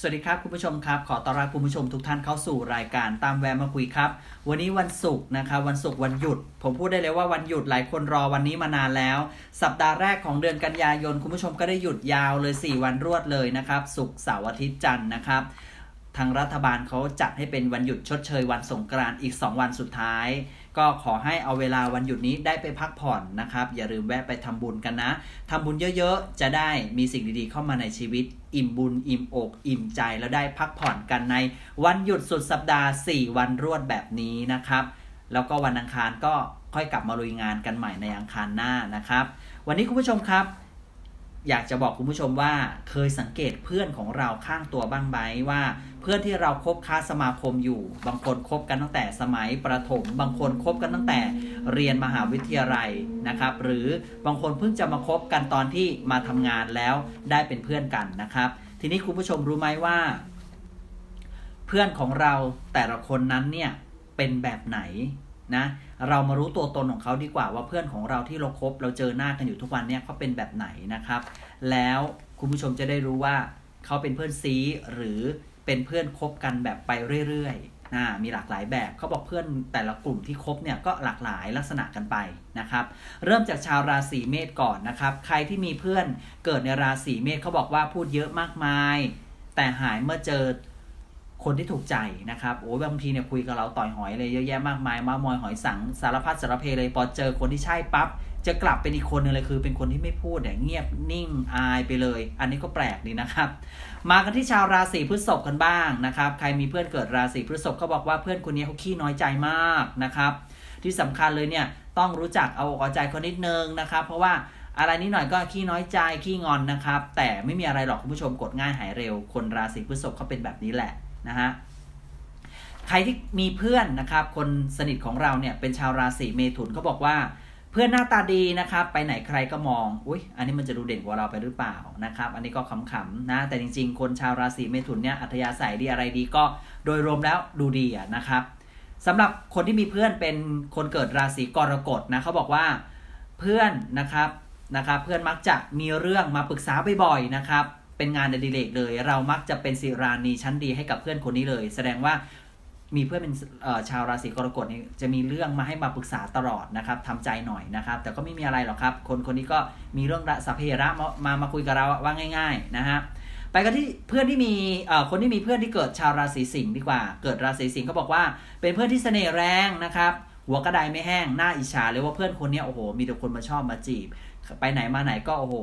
สวัสดีครับคุณผู้ชมครับ ขอต้อนรับคุณผู้ชมทุกท่านเข้าสู่รายการตามแวะมาคุยครับ วันนี้วันศุกร์นะครับวันศุกร์วันหยุด ผมพูดได้เลยว่าวันหยุดหลายคนรอวันนี้มานานแล้ว สัปดาห์แรกของเดือนกันยายน คุณผู้ชมก็ได้หยุดยาวเลย 4 วันรวดเลยนะครับศุกร์เสาร์อาทิตย์จันทร์นะครับทางรัฐบาลเขาจัดให้เป็นวันหยุดชดเชยวันสงกรานต์อีก 2 วันสุดท้าย ก็ขอให้เอาเวลาวันหยุดนี้ได้ไปพักผ่อนนะครับ อย่าลืมแวะไปทำบุญกันนะทำบุญเยอะๆ จะได้มีสิ่งดีๆเข้ามาในชีวิต อิ่มบุญ อิ่มอก อิ่มใจแล้วได้พักผ่อนกันในวันหยุดสุดสัปดาห์ 4 วันรวดแบบนี้นะครับ แล้วก็วันอังคารก็ค่อยกลับมาลุยงานกันใหม่ในอังคารหน้านะครับ วันนี้คุณผู้ชมครับ อยากจะบอกคุณผู้ชมว่าเคยสังเกตเพื่อนของเราข้างตัวบ้างไหมว่า เพื่อนที่เราคบค้าสมาคมอยู่ บางคนคบกันตั้งแต่สมัยประถม บางคนคบกันตั้งแต่เรียนมหาวิทยาลัยนะครับ หรือบางคนเพิ่งจะมาคบกันตอนที่มาทำงานแล้วได้เป็นเพื่อนกันนะครับ ทีนี้คุณผู้ชมรู้ไหมว่า เพื่อนของเราแต่ละคนนั้นเนี่ยเป็นแบบไหน นะเรามารู้ตัวตนของเขาดีกว่าว่าเพื่อนของเราที่เราคบเราเจอหน้ากันอยู่ทุกวันเนี่ยเขาเป็นแบบไหนนะครับ แล้วคุณผู้ชมจะได้รู้ว่าเขาเป็นเพื่อนซีหรือเป็นเพื่อนคบกันแบบไปเรื่อยๆนะมีหลากหลายแบบเขาบอกเพื่อนแต่ละกลุ่มที่คบเนี่ยก็หลากหลายลักษณะกันไปนะครับ เริ่มจากชาวราศีเมษก่อนนะครับ ใครที่มีเพื่อนเกิดในราศีเมษเขาบอกว่าพูดเยอะมากมาย แต่หายเมื่อเจอ คนที่ถูกใจนะครับโอ้ยบางทีเนี่ยคุยกับเราต่อยหอยเลยเยอะแยะมากมายมามอยหอยสังสารพัดสารเพเลยพอเจอคนที่ใช่ปั๊บจะกลับเป็นอีกคนนึงเลยคือเป็นคนที่ไม่พูดเนี่ยเงียบนิ่งอายไปเลย อันนี้ก็แปลกดีนะครับ มากันที่ชาวราศีพฤษภกันบ้างนะครับใครมีเพื่อนเกิดราศีพฤษภเขาบอกว่าเพื่อนคนนี้เขาขี้น้อยใจมากนะครับ ที่สำคัญเลยเนี่ยต้องรู้จักเอาอกเอาใจเขานิดนึงนะครับ เพราะว่าอะไรนิดหน่อยก็ขี้น้อยใจขี้งอนนะครับ แต่ไม่มีอะไรหรอกคุณผู้ชมกดง่ายหายเร็ว คนราศีพฤษภเขาเป็นแบบนี้แหละ นะฮะใครที่มีเพื่อนนะครับ คนสนิทของเราเนี่ยเป็นชาวราศีเมถุนเขาบอกว่า เพื่อนหน้าตาดีนะครับ ไปไหนใครก็มองอุ้ยอันนี้มันจะดูเด่นกว่าเราไปหรือเปล่านะครับ อันนี้ก็ขำๆนะ แต่จริง ๆ คนชาวราศีเมถุนเนี่ยอัธยาศัยดีอะไรดีก็โดยรวมแล้วดูดีนะครับสำหรับคนที่มีเพื่อนเป็นคนเกิดราศีกรกฎนะเขาบอกว่าเพื่อนนะครับนะครับ เพื่อนมักจะมีเรื่องมาปรึกษาบ่อยๆนะครับ เป็นงานอดิเรกเลย เรามักจะเป็นศิรานีชั้นดีให้กับเพื่อนคนนี้เลย แสดงว่ามีเพื่อนเป็นชาวราศีกรกฎนี่จะมีเรื่องมาให้มาปรึกษาตลอดนะครับทำใจหน่อยนะครับ แต่ก็ไม่มีอะไรหรอกครับ คนคนนี้ก็มีเรื่องระสพเพระมามามาคุยกับเราว่าง่าย ๆนะฮะไปกันที่เพื่อนที่มีคนที่มีเพื่อนที่เกิดชาวราศีสิงห์ดีกว่า เกิดราศีสิงห์เขาบอกว่า เป็นเพื่อนที่เสน่ห์แรงนะครับ หัวกระไดไม่แห้งหน้าอิจฉาเลยว่าเพื่อนคนนี้โอ้โหมีแต่คนมาชอบมาจีบ ไปไหนมาไหนก็โอ้โห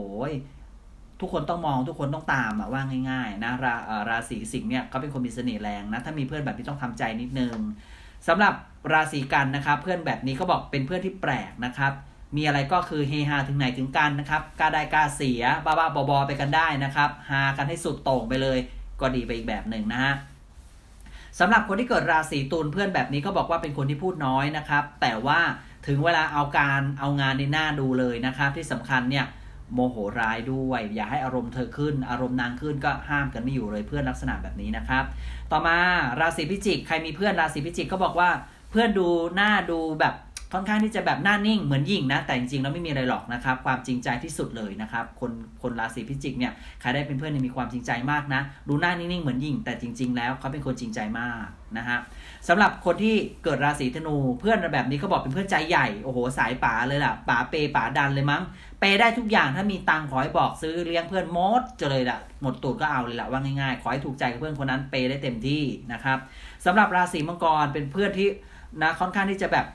ทุกคนต้องมองทุกคนต้องตามอะว่าง่ายๆนะราอ่อราศีสิงห์เนี่ยเขาเป็นคนมีเสน่ห์แรงนะถ้ามีเพื่อนแบบนี้ต้องทำใจนิดนึงสำหรับราศีกันนะครับเพื่อนแบบนี้เขาบอกเป็นเพื่อนที่แปลกนะครับ มีอะไรก็คือเฮฮาถึงไหนถึงกันนะครับกล้าได้กล้าเสียบ้าบ้าบอไปกันได้นะครับฮากันให้สุดโต่งไปเลยก็ดีไปอีกแบบหนึ่งนะฮะสำหรับคนที่เกิดราศีตุลเพื่อนแบบนี้ก็บอกว่าเป็นคนที่พูดน้อยนะครับ แต่ว่าถึงเวลาเอาการเอางานในหน้าดูเลยนะครับ ที่สำคัญเนี่ย โมโหร้ายด้วย อย่าให้อารมณ์เธอขึ้น อารมณ์นางขึ้นก็ห้ามกันไม่อยู่เลยเพื่อนลักษณะแบบนี้นะครับ ต่อมาราศีพิจิก ใครมีเพื่อนราศีพิจิกก็บอกว่า เพื่อนดูหน้าดูแบบ ค่อนข้างที่จะแบบหน้านิ่งเหมือนหญิงนะ แต่จริงๆแล้วไม่มีอะไรหรอกนะครับ ความจริงใจที่สุดเลยนะครับ คนคนราศีพิจิกเนี่ยใครได้เป็นเพื่อนเนี่ยมีความจริงใจมากนะ ดูหน้านิ่งๆเหมือนหญิง แต่จริง ๆ แล้วเขาเป็นคนจริงใจมากนะฮะสำหรับคนที่เกิดราศีธนูเพื่อนแบบนี้เขาบอกเป็นเพื่อนใจใหญ่โอ้โหสายป๋าเลยล่ะป๋าเปป๋าดันเลยมั้ง เปได้ทุกอย่างถ้ามีตังขอให้บอกซื้อเลี้ยงเพื่อนมดจะเลยล่ะหมดตูดก็เอาเลยล่ะว่าง่ายๆ ขอให้ถูกใจกับเพื่อนคนนั้นเปได้เต็มที่นะครับสำหรับราศีมังกรเป็นเพื่อนที่นะค่อนข้างที่จะแบบ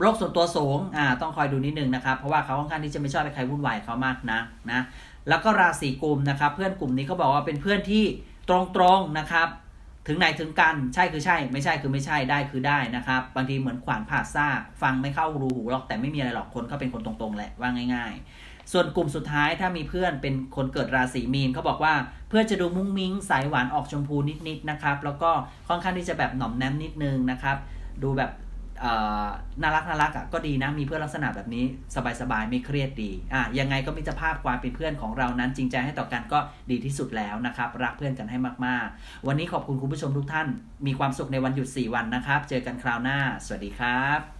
โรคส่วนตัวสูงต้องคอยดูนิดนึงนะครับ เพราะว่าเขาค่อนข้างที่จะไม่ชอบให้ใครวุ่นวายเขามากนะนะแล้วก็ราศีกุมนะครับ เพื่อนกลุ่มนี้เขาบอกว่าเป็นเพื่อนที่ตรงๆนะครับ ถึงไหนถึงกันใช่คือใช่ ไม่ใช่คือไม่ใช่ได้คือได้นะครับ บางทีเหมือนขวานผ่าซากฟังไม่เข้ารูหูหรอกแต่ไม่มีอะไรหรอกคนก็เป็นคนตรงๆแหละว่าง่าย ๆ ส่วนกลุ่มสุดท้ายถ้ามีเพื่อนเป็นคนเกิดราศีมีนเขาบอกว่าเพื่อนจะดูมุ้งมิ้งสายหวานออกชมพูนิดๆนะครับแล้วก็ค่อนข้างที่จะแบบหน่อมแนมนิดนึงนะครับดูแบบ น่ารักน่ารักอะก็ดีนะมีเพื่อนลักษณะแบบนี้สบายๆไม่เครียดดีอะยังไงก็มิตรภาพความเป็นเพื่อนของเรานั้น จริงใจให้ต่อกันก็ดีที่สุดแล้วนะครับ รักเพื่อนกันให้มากๆ วันนี้ขอบคุณคุณผู้ชมทุกท่าน มีความสุขในวันหยุด 4 วันนะครับ เจอกันคราวหน้า สวัสดีครับ